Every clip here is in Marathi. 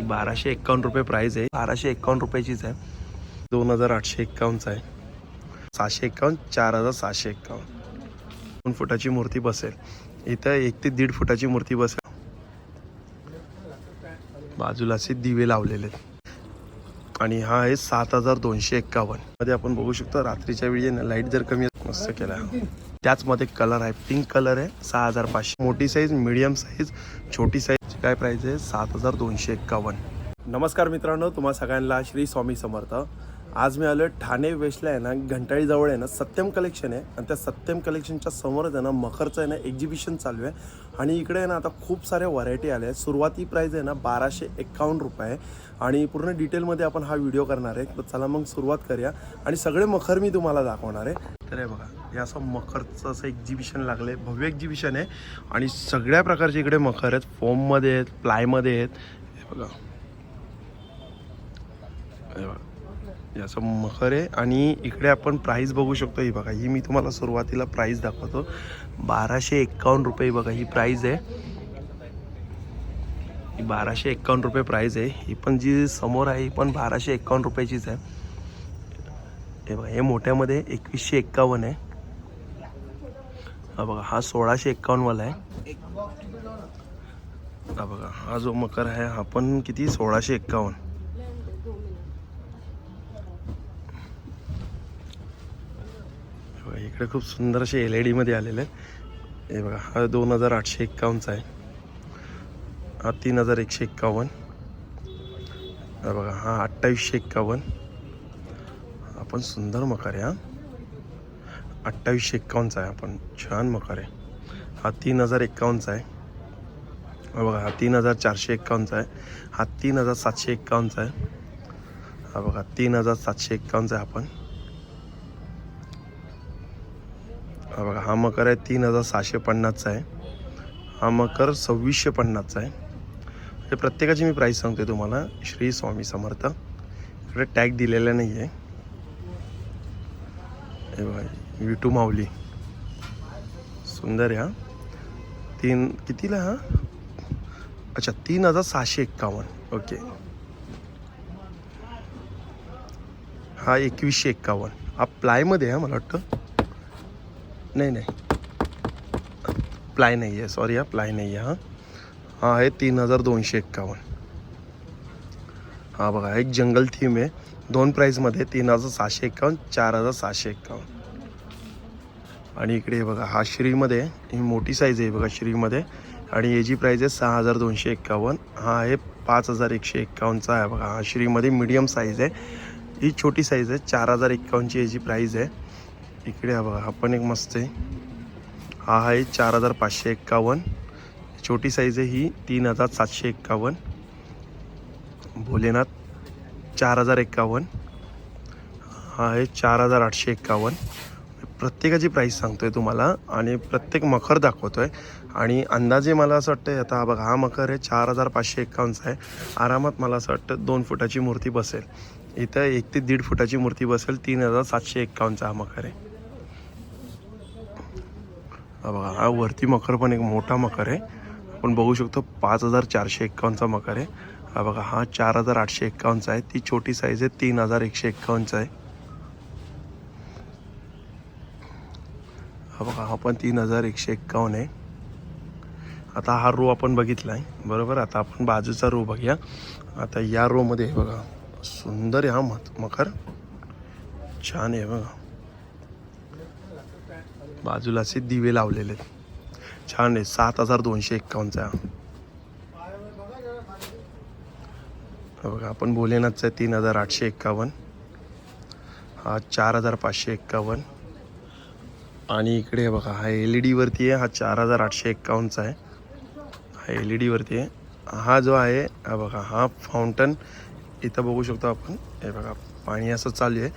ही बाराशे एक्कावन्न रुपये प्राईज आहे. बाराशे एक्कावन्न रुपयाचीच आहे. दोन हजार आठशे एक्कावन्नचा आहे. सहाशे एक्कावन्न चार हजार सहाशे एक्कावन्न. दोन फुटाची मूर्ती बसेल. इथं एक ते दीड फुटाची मूर्ती बसेल. बाजूला असे दिवे लावलेले आहेत. आणि हा आहे सात हजार दोनशे एक्कावन्न. मध्ये आपण बघू शकतो रात्रीच्या वेळी लाइट जर कमी मस्त केला. त्याचमध्ये कलर आहे पिंक कलर आहे सहा हजार पाचशे. मोठी साईज मिडियम साईज छोटी साईज काय प्राईज आहे? सात हजार दोनशे एक्कावन्न नमस्कार मित्रांनो तुम्हा सगळ्यांना श्री स्वामी समर्थ. आज मी आलो ठाणे वेस्टला आहे ना घंटाळीजवळ आहे ना सत्यम कलेक्शन आहे. आणि त्या सत्यम कलेक्शनच्या समोरच आहे ना मखरचं आहे ना एक्झिबिशन चालू आहे. आणि इकडे आहे ना आता खूप साऱ्या व्हरायटी आल्या आहेत. सुरुवाती प्राईज आहे ना बाराशे एक्कावन्न रुपये आणि पूर्ण डिटेलमध्ये आपण हा व्हिडिओ करणार आहे. तर चला मग सुरुवात करूया. आणि सगळे मखर मी तुम्हाला दाखवणार आहे. तर हे बघा हे असं मखरचं असं एक्झिबिशन लागलं आहे भव्य एक्झिबिशन आहे. आणि सगळ्या प्रकारचे इकडे मखर आहेत. फोममध्ये आहेत प्लायमध्ये आहेत. हे बघा. हे बघा. याचं मखर आहे. आणि इकडे आपण प्राईस बघू शकतो. ही बघा ही मी तुम्हाला सुरुवातीला प्राईस दाखवतो. बाराशे एक्कावन्न रुपये ही बघा ही प्राईज आहे. ही बाराशे एक्कावन्न रुपये प्राईज आहे. ही पण जी समोर आहे ही पण बाराशे एक्कावन्न रुपयाचीच आहे. हे बघा हे मोठ्यामध्ये एकवीसशे एक्कावन्न आहे. हा बघा हा सोळाशे एक्कावन्नवाला आहे. हा बघा हा जो मकर आहे हा पण किती? सोळाशे एक्कावन्न. बघा, इकडे खूप सुंदर असे एल ई डीमध्ये आलेले आहेत. हे बघा हा दोन हजार आठशे एक्कावन्नचा आहे. हा तीन हजार एकशे एक्कावन्न हा बघा हा अठ्ठावीसशे एक्कावन्न आपण सुंदर मकार आहे हा. अठ्ठावीसशे एक्कावन्नचा आहे आपण छान मकार आहे. हा तीन हजार एक्कावन्नचा आहे. हा बघा हा तीन हजार चारशे एक्कावन्नचा आहे. हा तीन हजार सातशे एक्कावन्नचा आहे. हा बघा तीन हजार सातशे एक्कावन्नचा आहे आपण. हा बघा हा मकर आहे तीन हजार सहाशे पन्नासचा आहे. हा मकर सव्वीसशे पन्नासचा आहे. म्हणजे प्रत्येकाची मी प्राईस सांगते तुम्हाला. श्री स्वामी समर्थ. इकडे टॅग दिलेला नाही आहे हे बघा विटू माऊली. सुंदर आहे हा. तीन कितीला हा? अच्छा तीन हजार सहाशे एक्कावन्न. ओके. हा एकवीसशे एक्कावन्न. हा प्लायमध्ये आहे मला वाटतं. नाही नाही. प्लाय नाही आहे सॉरी हा. प्लाय नाही आहे हां हा आहे तीन हजार दोनशे एक्कावन्न. हा बघा एक जंगल थीम आहे. दोन प्राईजमध्ये तीन हजार सहाशे एक्कावन्न चार हजार सहाशे एक्कावन्न. आणि इकडे बघा हा श्रीमध्ये ही मोठी साईज आहे बघा श्रीमध्ये. आणि याची प्राईज आहे सहा हजार दोनशे एक्कावन्न. हा आहे पाच हजार एकशे एक्कावन्नचा आहे बघा. हा श्रीमध्ये मीडियम साईज आहे. ही छोटी साईज आहे चार हजार एक्कावन्नची याची प्राईज आहे. इकडे हा बघा हा पण एक मस्त आहे. हा आहे चार हजार पाचशे एक्कावन्न. छोटी साईज आहे ही तीन हजार सातशे एक्कावन्न. भोलेनाथ चार हजार एक्कावन्न. हा आहे चार हजार आठशे एक्कावन्न. प्रत्येकाची प्राईस सांगतो आहे तुम्हाला आणि प्रत्येक मखर दाखवतो आहे आणि अंदाजे मला असं वाटतं आता हा बघा हा मखर आहे चार हजार पाचशे एक्कावन्नचा आहे. आरामात मला असं वाटतं दोन फुटाची मूर्ती बसेल. इथं एक ते दीड फुटाची मूर्ती बसेल तीन हजार सातशे एक्कावन्नचा हा मखर आहे. हा बघा हा वरती मकर पण एक मोठा मकर आहे. आपण बघू शकतो पाच हजार चारशे एक्कावन्नचा मकर आहे. हा बघा हा चार हजार आठशे एक्कावन्नचा आहे. ती छोटी साईज आहे तीन हजार एकशे एक्कावन्नचा आहे. हा बघा हा पण तीन हजार एकशे एक्कावन्न आहे. आता हा रो आपण बघितला आहे बरोबर? आता आपण बाजूचा रो बघूया. आता या रोमध्ये बघा सुंदर आहे हा मत मकर. छान आहे बघा. बाजूला असे दिवे लावलेले आहेत. छान आहे. सात हजार दोनशे एक्कावन्नचा बघा आपण भोलेनाथचा आहे तीन हजार आठशे एक्कावन्न. हा चार हजार पाचशे एक्कावन्न. आणि इकडे बघा हा एल ई डीवरती आहे हा चार हजार आठशे एक्कावन्नचा आहे. हा एल ई डीवरती आहे. हा जो आहे हा बघा हा फाउंटन इथं बघू शकतो आपण. हे बघा पाणी असं चालू आहे.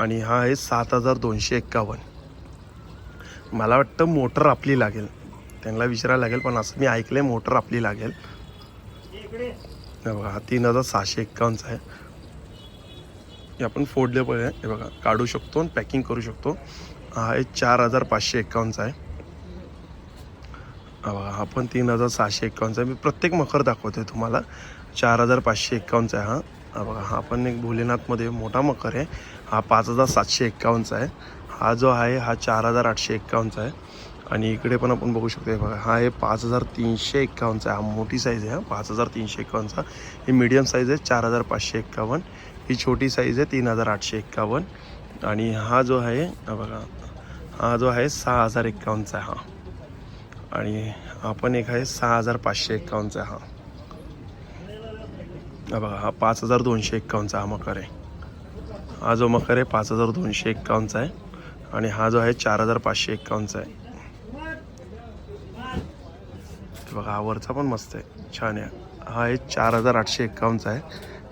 आणि हा आहे सात हजार दोनशे एक्कावन्न. मला वाटतं मोटर आपली लागेल. त्यांना विचारायला लागेल पण असं मी ऐकलं आहे मोटर आपली लागेल. हे बघा हा तीन हजार सहाशे एक्कावन्नचा आहे. हे आपण पण आहे हे बघा काढू शकतो आणि पॅकिंग करू शकतो. हा आहे चार हजार पाचशे एक्कावन्नचा आहे. हा बघा हा पण तीन हजार सहाशे एक्कावन्नचा आहे. मी प्रत्येक मखर दाखवतोय तुम्हाला. चार हजार पाचशे एक्कावन्नचा आहे हा. हा बघा हा पण एक भोलेनाथमध्ये मोठा मकर आहे. हा पाच हजार सातशे एक्कावन्नचा आहे. हा जो आहे हा चार हजार आठशे एक्कावन्नचा आहे. आणि इकडे पण आपण बघू शकतो बघा हा आहे पाच हजार तीनशे एक्कावन्नचा आहे हा मोठी साईज आहे हा पाच हजार तीनशे एक्कावन्नचा ही मीडियम साईज आहे चार हजार पाचशे एक्कावन्न. ही छोटी साईज आहे तीन हजार आठशे एक्कावन्न. आणि हा जो आहे बघा हा जो आहे सहा हजार एक्कावन्नचा आहे हा. आणि हा पण एक आहे सहा हजार पाचशे एक्कावन्नचा आहे हा. हा बघा हा पाच हजार दोनशे एक्कावन्नचा हा मकर आहे. हा जो मकर आहे पाच हजार दोनशे एक्कावन्नचा आहे. आणि हा जो आहे चार हजार पाचशे एक्कावन्नचा आहे. बघा हा वरचा पण मस्त आहे. छान आहे. हा आहे चार हजार आठशे एक्कावन्नचा आहे.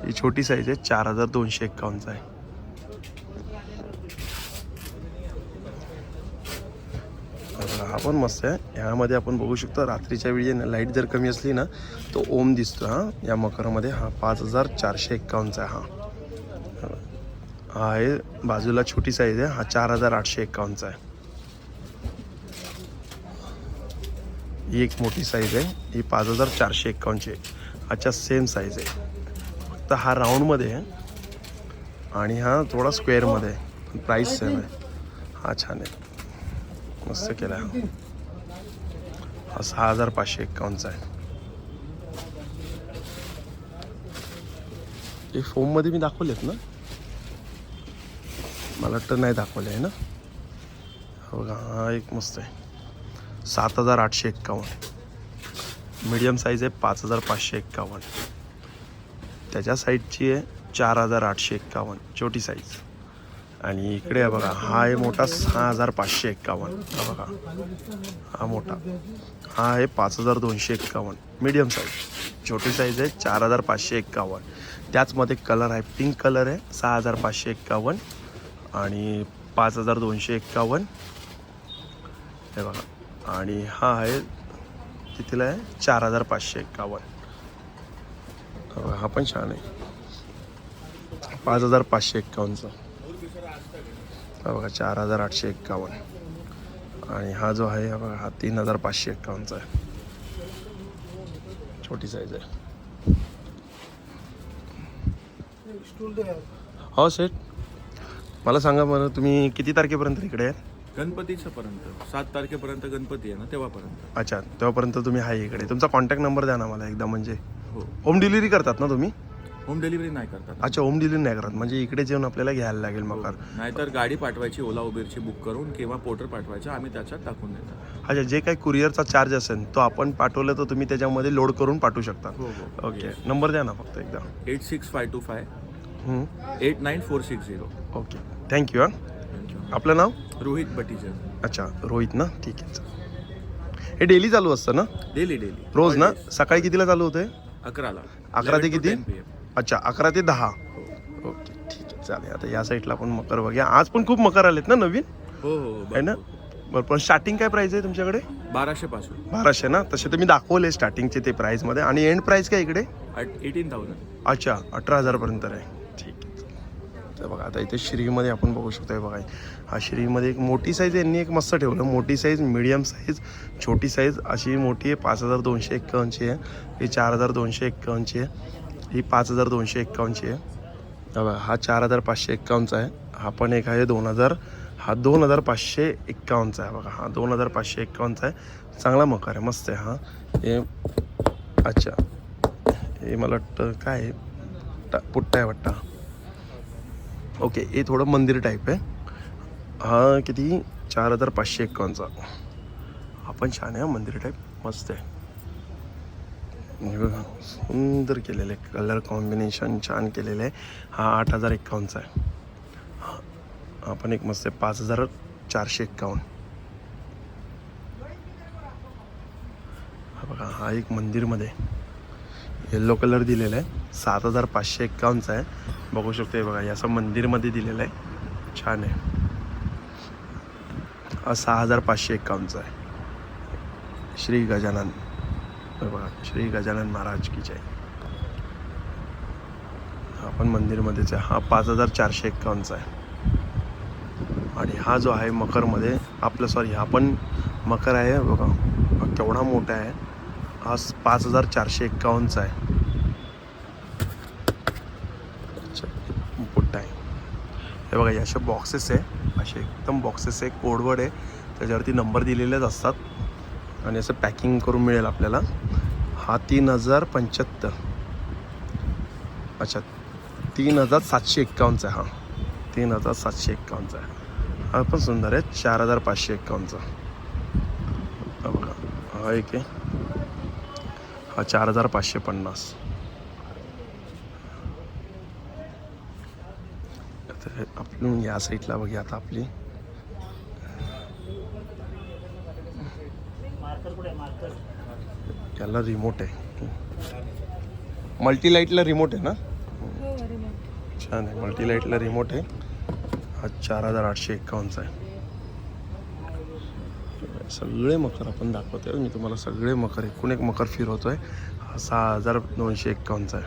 ही छोटी साईज आहे चार हजार दोनशे एक्कावन्नचा आहे हा पण मस्त आहे. ह्यामध्ये आपण बघू शकतो रात्रीच्या वेळी लाइट जर कमी असली ना तो ओम दिसतो हा. या मकरामध्ये हा पाच हजार चारशे एक्कावन्नचा आहे हा. हा आहे. बाजूला छोटी साईज आहे. हा चार हजार आठशे एक्कावन्नचा आहे. ही एक मोठी साईज आहे. ही पाच हजार चारशे एक्कावन्नची आहे. अच्छा सेम साईज आहे. फक्त हा राऊंडमध्ये आहे. आणि हा थोडा स्क्वेअरमध्ये आहे. पण प्राईस सेम आहे. हा छान आहे. मस्त केला आहे हा सहा हजार पाचशे एक्कावन्नचा आहे. हे फोममध्ये मी दाखवलेत ना? मला वाटतं नाही दाखवले आहे ना. हो बघा हा एक मस्त आहे. सात हजार आठशे एक्कावन्न. मीडियम साईज आहे पाच हजार पाचशे एक्कावन्न. त्याच्या साईडची आहे चार हजार आठशे एक्कावन्न. छोटी साईज आणि इकडे आहे बघा हा आहे मोठा सहा हजार पाचशे एक्कावन्न. हा बघा हा मोठा. हा आहे पाच हजार दोनशे एक्कावन्न. मीडियम साईज छोटी साईज आहे चार हजार पाचशे एक्कावन्न. त्याचमध्ये कलर आहे पिंक कलर आहे सहा हजार पाचशे एक्कावन्न. आणि पाच हजार दोनशे एक्कावन्न. हे बघा. आणि हा आहे कितीला आहे चार हजार पाचशे एक्कावन्न. हा हा पण छान आहे. पाच हजार पाचशे एक्कावन्नचा. हा बघा चार हजार आठशे एक्कावन्न. आणि हा जो आहे हा बघा हा तीन हजार पाचशे एक्कावन्नचा आहे. छोटी साईज आहे. हो सेठ मला सांगा बरं तुम्ही किती तारखेपर्यंत इकडे आहेत? गणपतीच्या पर्यंत सात तारखेपर्यंत गणपती आहे ना तेव्हापर्यंत. अच्छा तेव्हापर्यंत तुम्ही आहे इकडे. तुमचा कॉन्टॅक्ट नंबर द्या ना मला एकदा म्हणजे. हो. होम डिलिव्हरी करतात ना तुम्ही? होम डिलिव्हरी नाही करतात. अच्छा होम डिलिव्हरी नाही करत. म्हणजे इकडे जेवण आपल्याला घ्यायला लागेल मकार. नाहीतर गाडी पाठवायची ओला उबेरची बुक करून किंवा पोर्टर पाठवायचा आम्ही त्याच्यात टाकून देतो. अच्छा जे काही कुरिअरचा चार्ज असेल तो आपण पाठवलं तर तुम्ही त्याच्यामध्ये लोड करून पाठवू शकता. हो हो. ओके नंबर द्या ना फक्त एकदा. Eight six five two five. Hmm. Eight nine four six zero. Okay thank you हां. आपलं नाव? रोहित बटीजर अच्छा रोहित ना? ठीक आहे. हे डेली चालू असतं ना? Daily daily. रोज ना? सकाळी कितीला चालू होते अकराला. अकरा ते 11 to किती? 10 PM. अच्छा अकरा ते दहा. ओके ठीक आहे चालेल. आता या साईडला पण मकर बघूया. आज पण खूप मकर आलेत ना नवीन? हो हो हो आहे ना? भरपूर. बरं पण स्टार्टिंग काय प्राईस आहे तुमच्याकडे? बाराशे पासून. बाराशे ना? तसे तुम्ही दाखवले स्टार्टिंगचे ते प्राईसमध्ये आणि एंड प्राईस काय इकडे? एटीन थाउजंड अच्छा अठरा हजारपर्यंत आहे. तर बघा. आता इथे श्रीमध्ये आपण बघू शकतो बघा. हा श्रीमध्ये एक मोठी साईज यांनी एक मस्त ठेवलं. मोठी साईज मिडियम साईज छोटी साईज अशी मोठी आहे. पाच हजार दोनशे एक्कावन्नची आहे. ही चार हजार दोनशे एक्कावन्नची आहे. ही पाच हजार दोनशे एक्कावन्नची आहे. बघा हा चार हजार पाचशे एक्कावन्नचा आहे. हा पण एक आहे दोन हजार. हा दोन हजार पाचशे एक्कावन्नचा आहे बघा. हा दोन हजार पाचशे एक्कावन्नचा आहे. चांगला मकार आहे. मस्त आहे. हा. हे अच्छा. हे मला वाटतं काय पुट्टा आहे वाटतं. ओके हे थोडं मंदिर टाईप आहे. हा किती? चार हजार पाचशे एक्कावन्नचा. हा पण छान आहे मंदिर टाईप मस्त आहे. बघा सुंदर केलेलं आहे. कलर कॉम्बिनेशन छान केलेलं आहे. हा आठ हजार एक्कावन्नचा आहे. हा- हा पण एक मस्त आहे. पाच हजार चारशे एक्कावन्न. हा बघा हा एक मंदिरमध्ये येल्लो कलर दिलेला आहे. सात हजार पाचशे एक्कावन्नचा आहे. बघू शकतो हे बघा हे असं मंदिरमध्ये दिलेलं आहे. छान आहे. हा सहा हजार पाचशे एक्कावन्नचा आहे. श्री गजानन. बघा श्री गजानन महाराज की जय हा पण मंदिरमध्येच आहे. हा पाच हजार चारशे एक्कावन्नचा आहे. आणि हा जो आहे मकरमध्ये आपलं सॉरी हा पण मकर आहे. बघा केवढा मोठा आहे. हा पाच हजार चारशे एक्कावन्नचा आहे. अच्छा पुट्टा आहे हे बघा हे असे बॉक्सेस आहे. असे एकदम बॉक्सेस आहे. कोडवर्ड आहे. त्याच्यावरती नंबर दिलेलेच असतात. आणि असं पॅकिंग करून मिळेल आपल्याला. हा तीन हजार पंच्याहत्तर. अच्छा तीन हजार सातशे एक्कावन्नचा आहे हा. तीन हजार सातशे एक्कावन्नचा आहे. हा पण सुंदर आहे. चार हजार पाचशे एक्कावन्नचा बघा हा एक आहे. हा चार हजार पाचशे पन्नास. आता हे आपण या साईडला बघूया आता आपली. याला रिमोट आहे. मल्टीलाईटला रिमोट आहे ना? छान आहे. मल्टीलाईटला रिमोट आहे. हा चार हजार आठशे एक्कावन्नचा आहे. सगळे मकर आपण दाखवतोय. मी तुम्हाला सगळे मकर एकूण एक मकर फिरवतो आहे हा सहा हजार दोनशे एक्कावन्नचा आहे.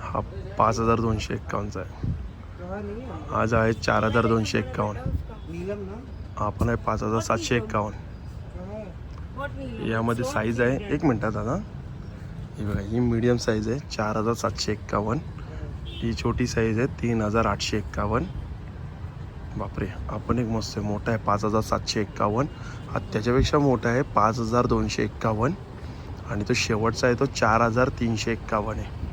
हा पाच हजार दोनशे एक्कावन्नचा आहे. आज आहे चार हजार दोनशे एक्कावन्न. हा पण आहे पाच हजार सातशे एक्कावन्न. यामध्ये साईज आहे एक मिनटात दादा. ही बघा ही मीडियम साईज आहे चार हजार सातशे एक्कावन्न. ही छोटी साईज आहे तीन हजार आठशे एक्कावन्न. बापरे आपण एक मस्त आहे. मोठा आहे पाच हजार सातशे एक्कावन्न हा त्याच्यापेक्षा मोठा आहे पाच हजार दोनशे एक्कावन्न आणि तो शेवटचा आहे तो चार हजार तीनशे एक्कावन्न आहे.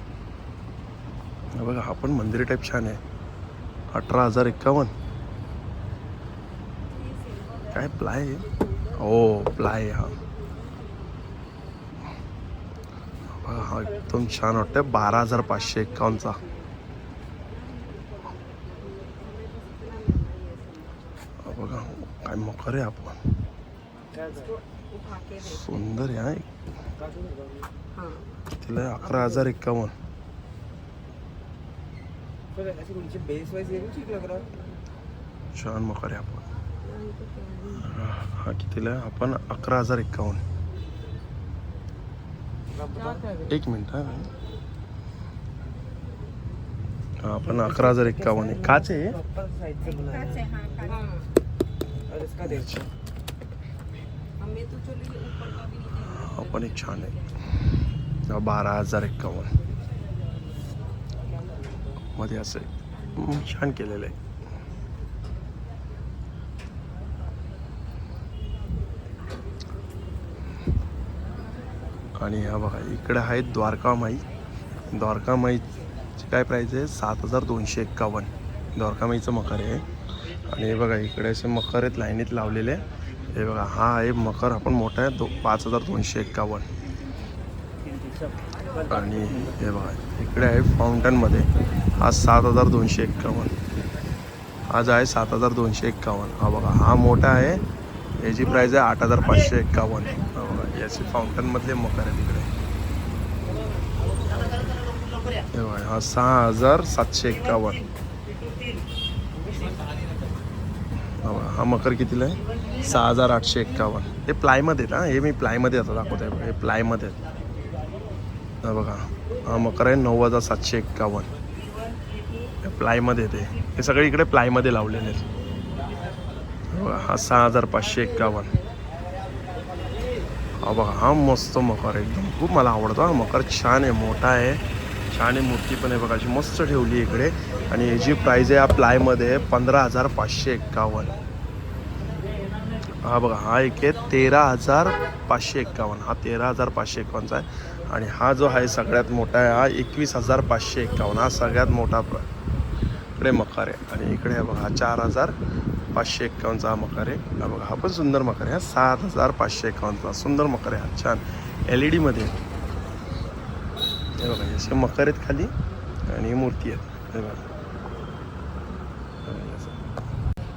बघा हा पण मंदिर टाईप छान आहे. अठरा हजार एक्कावन्न काय प्लाय आहे? हो प्लाय आहे हा. बघा, हा एकदम छान वाटतं बारा हजार पाचशे एक्कावन्नचा हा बघा काय मकर आहे आपण सुंदर आहे तिला अकरा हजार एक्कावन्न छान मकर आहे आपण हा कितीला आहे? आपण अकरा हजार एक्कावन्न एक मिनिट हा. आपण अकरा हजार एक्कावन्न काच आहे? और इसका देखो पण एक छान आहे बारा हजार एक्कावन्नमध्ये असं छान केलेलं आहे आणि हा बघा इकडे आहे द्वारकामाई द्वारकामाईची काय प्राईस आहे? सात हजार दोनशे एक्कावन्न द्वारकामाईचं मकर आहे. आणि हे बघा इकडे असे मकर आहेत लाईनीत लावलेले. हे बघा हा आहे मकर आपण मोठा आहे दो पाच हजार दोनशे एक्कावन्न. आणि हे बघा इकडे आहे फाउंटनमध्ये हा सात हजार दोनशे एक्कावन्न. हा जो आहे सात हजार दोनशे एक्कावन्न. हा बघा हा मोठा आहे. याची प्राईज आहे आठ हजार पाचशे एक्कावन्न. हा बघा याचे फाउंटनमधले मकर आहे तिकडे हे बघा हा सहा हजार सातशे एक्कावन्न. हा मकर कितीला आहे? सहा हजार आठशे एक्कावन्न. हे प्लायमध्ये आहेत, हे? मी प्लायमध्ये आता दाखवत आहे हे प्लायमध्ये आहेत. हा बघा. हा मकर आहे नऊ हजार सातशे एक्कावन्न. प्लायमध्ये येते हे. सगळे इकडे प्लायमध्ये लावलेले आहेत. बघा हा सहा हजार पाचशे एक्कावन्न. हा बघा हा मस्त मकर एकदम. खूप मला आवडतो हा मकर. छान आहे मोठा आहे. छान आहे मूर्ती पण आहे बघा. अशी मस्त ठेवली आहे इकडे. आणि याची प्राईज आहे या प्लायमध्ये पंधरा हजार पाचशे एक्कावन्न. हा बघा हा एक आहे तेरा हजार पाचशे एक्कावन्न हा तेरा हजार पाचशे एक्कावन्नचा आहे. आणि हा जो आहे सगळ्यात मोठा आहे हा एकवीस हजार पाचशे एक्कावन्न हा सगळ्यात मोठा प्र इकडे मकार आहे. आणि इकडे हा बघा हा चार हजार पाचशे एक्कावन्नचा हा मकार आहे. हा बघा हा पण सुंदर मकार आहे. हा सात हजार पाचशे एक्कावन्नचा सुंदर मकार आहे. हा छान. एल ई डीमध्ये हे बघा असे मकार आहेत खाली. आणि मूर्ती आहेत. हे बघा हे बघा असं. तर